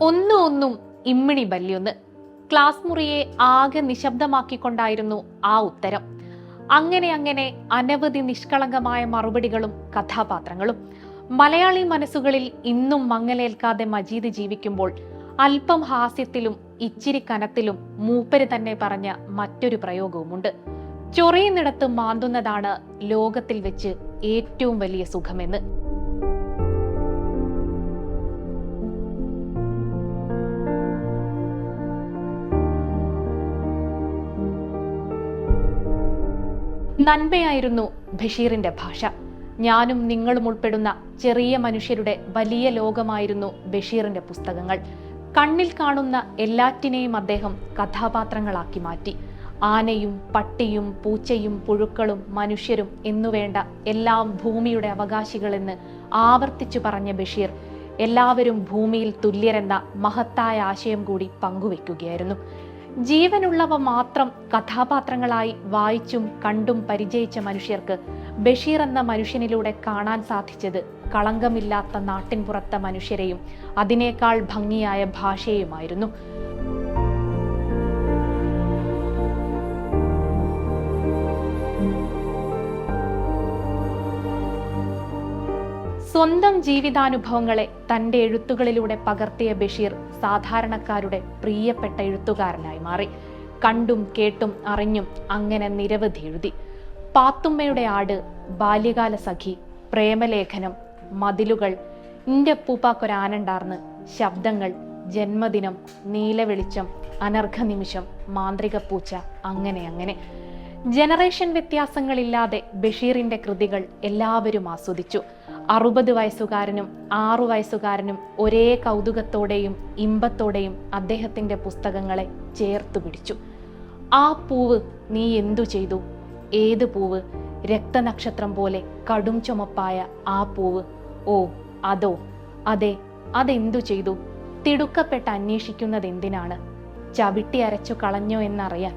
ഒന്നും ഒന്നും ഇമ്മിണി ബല്യൊന്ന്. ക്ലാസ് മുറിയെ ആകെ നിശബ്ദമാക്കിക്കൊണ്ടായിരുന്നു ആ ഉത്തരം. അങ്ങനെ അങ്ങനെ അനവധി നിഷ്കളങ്കമായ മറുപടികളും കഥാപാത്രങ്ങളും. മലയാളി മനസ്സുകളിൽ ഇന്നും മങ്ങലേൽക്കാതെ മജീദ് ജീവിക്കുമ്പോൾ അല്പം ഹാസ്യത്തിലും ഇച്ചിരി കനത്തിലും മൂപ്പര് തന്നെ പറഞ്ഞ മറ്റൊരു പ്രയോഗവുമുണ്ട്. ചൊറിയുന്നിടത്ത് മാന്തുന്നതാണ് ലോകത്തിൽ വെച്ച് ഏറ്റവും വലിയ സുഖമെന്ന്. നന്മയായിരുന്നു ബഷീറിന്റെ ഭാഷ. ഞാനും നിങ്ങളും ഉൾപ്പെടുന്ന ചെറിയ മനുഷ്യരുടെ വലിയ ലോകമായിരുന്നു ബഷീറിന്റെ പുസ്തകങ്ങൾ. കണ്ണിൽ കാണുന്ന എല്ലാറ്റിനെയും അദ്ദേഹം കഥാപാത്രങ്ങളാക്കി മാറ്റി. ആനയും പട്ടിയും പൂച്ചയും പുഴുക്കളും മനുഷ്യരും എന്നുവേണ്ട എല്ലാം ഭൂമിയുടെ അവകാശികളെന്ന് ആവർത്തിച്ചു പറഞ്ഞ ബഷീർ എല്ലാവരും ഭൂമിയിൽ തുല്യരെന്ന മഹത്തായ ആശയം കൂടി പങ്കുവെക്കുകയായിരുന്നു. ജീവനുള്ളവ മാത്രം കഥാപാത്രങ്ങളായി വായിച്ചും കണ്ടും പരിചയിച്ച മനുഷ്യർക്ക് ബഷീർ എന്ന മനുഷ്യനിലൂടെ കാണാൻ സാധിച്ചത് കളങ്കമില്ലാത്ത നാട്ടിൻപുറത്തെ മനുഷ്യരെയും അതിനേക്കാൾ ഭംഗിയായ ഭാഷയുമായിരുന്നു സ്വന്തം ജീവിതാനുഭവങ്ങളെ തന്റെ എഴുത്തുകളിലൂടെ പകർത്തിയ ബഷീർ സാധാരണക്കാരുടെ പ്രിയപ്പെട്ട എഴുത്തുകാരനായി മാറി. കണ്ടും കേട്ടും അറിഞ്ഞും അങ്ങനെ നിരവധി എഴുതി. പാത്തുമ്മയുടെ ആട് ബാല്യകാല സഖി പ്രേമലേഖനം മതിലുകൾ ഇന്റെ പൂപ്പാക്കൊരാനണ്ടാർന്ന് ശബ്ദങ്ങൾ ജന്മദിനം നീലവെളിച്ചം അനർഘ നിമിഷം മാന്ത്രിക പൂച്ച അങ്ങനെ അങ്ങനെ. ജനറേഷൻ വ്യത്യാസങ്ങളില്ലാതെ ബഷീറിന്റെ കൃതികൾ എല്ലാവരും ആസ്വദിച്ചു. അറുപത് വയസ്സുകാരനും ആറു വയസ്സുകാരനും ഒരേ കൗതുകത്തോടെയും ഇമ്പത്തോടെയും അദ്ദേഹത്തിന്റെ പുസ്തകങ്ങളെ ചേർത്തു പിടിച്ചു. ആ പൂവ് നീ എന്തു ചെയ്തു? ഏത് പൂവ്? രക്തനക്ഷത്രം പോലെ കടും ചുമപ്പായ ആ പൂവ്. ഓ അതോ അതെ അതെന്തു ചെയ്തു? തിടുക്കപ്പെട്ട് അന്വേഷിക്കുന്നത് എന്തിനാണ് ചവിട്ടി അരച്ചു കളഞ്ഞോ എന്നറിയാൻ.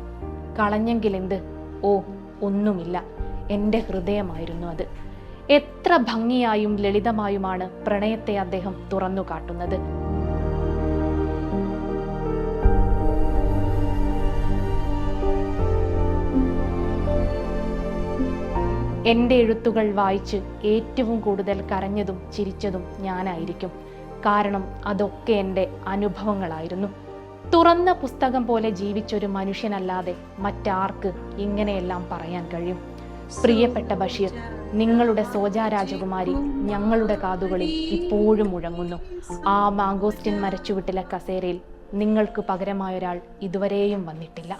കളഞ്ഞെങ്കിലെന്ത്? ഓ ഒന്നുമില്ല. എന്റെ ഹൃദയമായിരുന്നു അത്. എത്ര ഭംഗിയായും ലളിതമായുമാണ് പ്രണയത്തെ അദ്ദേഹം തുറന്നു കാട്ടുന്നത് എന്റെ എഴുത്തുകൾ വായിച്ച് ഏറ്റവും കൂടുതൽ കരഞ്ഞതും ചിരിച്ചതും ഞാനായിരിക്കും. കാരണം അതൊക്കെ എന്റെ അനുഭവങ്ങളായിരുന്നു. തുറന്ന പുസ്തകം പോലെ ജീവിച്ചൊരു മനുഷ്യനല്ലാതെ മറ്റാർക്ക് ഇങ്ങനെയെല്ലാം പറയാൻ കഴിയും? പ്രിയപ്പെട്ട ബഷീർ നിങ്ങളുടെ സോജാ രാജകുമാരി ഞങ്ങളുടെ കാതുകളിൽ ഇപ്പോഴും മുഴങ്ങുന്നു. ആ മാങ്കോസ്റ്റിൻ മരച്ചുവിട്ടിലെ കസേരയിൽ നിങ്ങൾക്ക് പകരമായൊരാൾ ഇതുവരെയും വന്നിട്ടില്ല.